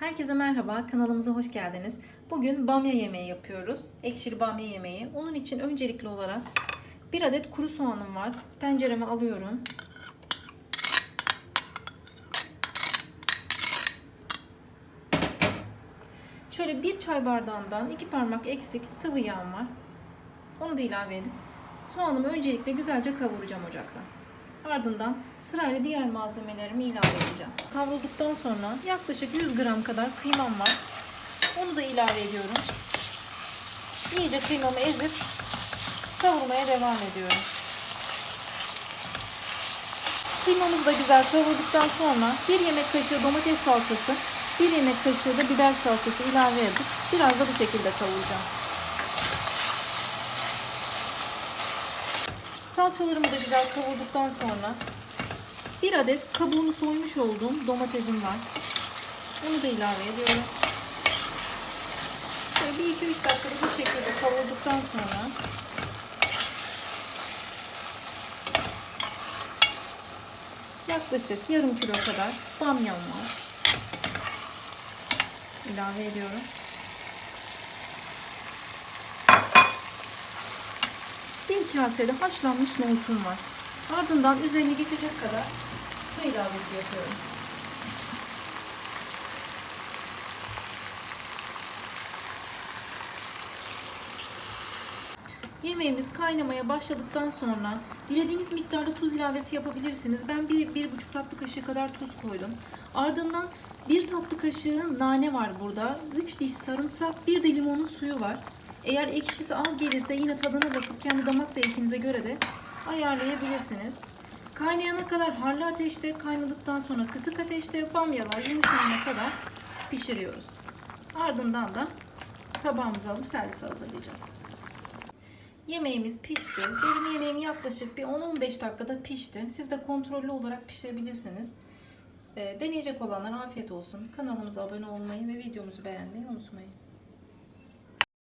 Herkese merhaba, kanalımıza hoş geldiniz. Bugün bamya yemeği yapıyoruz. Ekşili bamya yemeği. Onun için öncelikli olarak bir adet kuru soğanım var. Tencereme alıyorum. Şöyle bir çay bardağından iki parmak eksik sıvı yağım var. Onu da ilave edip soğanımı öncelikle güzelce kavuracağım ocakta. Ardından sırayla diğer malzemelerimi ilave edeceğim. Kavrulduktan sonra yaklaşık 100 gram kadar kıymam var. Onu da ilave ediyorum. İyice kıymamı ezip kavurmaya devam ediyorum. Kıymamızı da güzel kavurduktan sonra bir yemek kaşığı domates salçası, bir yemek kaşığı da biber salçası ilave edip biraz da bu şekilde kavuracağım. Salçalarımı da güzel kavurduktan sonra bir adet kabuğunu soymuş olduğum domatesim var. Onu da ilave ediyorum. Şöyle bir iki üç dakikada bu şekilde kavurduktan sonra yaklaşık yarım kilo kadar bamyam var. İlave ediyorum. Bir kasede haşlanmış nohutum var. Ardından üzerine geçecek kadar su ilavesi yapıyorum. Yemeğimiz kaynamaya başladıktan sonra dilediğiniz miktarda tuz ilavesi yapabilirsiniz. Ben bir, bir buçuk tatlı kaşığı kadar tuz koydum. Ardından bir tatlı kaşığı nane var burada. 3 diş sarımsak, bir de limonun suyu var. Eğer ekşisi az gelirse yine tadına bakıp kendi damak zevkinize göre de ayarlayabilirsiniz. Kaynayana kadar harlı ateşte, kaynadıktan sonra kısık ateşte bamyalar yumuşayana kadar pişiriyoruz. Ardından da tabağımıza alıp servise hazırlayacağız. Yemeğimiz pişti. Benim yemeğim yaklaşık bir 10-15 dakikada pişti. Siz de kontrollü olarak pişirebilirsiniz. Ee, deneyecek olanlara afiyet olsun. Kanalımıza abone olmayı ve videomuzu beğenmeyi unutmayın.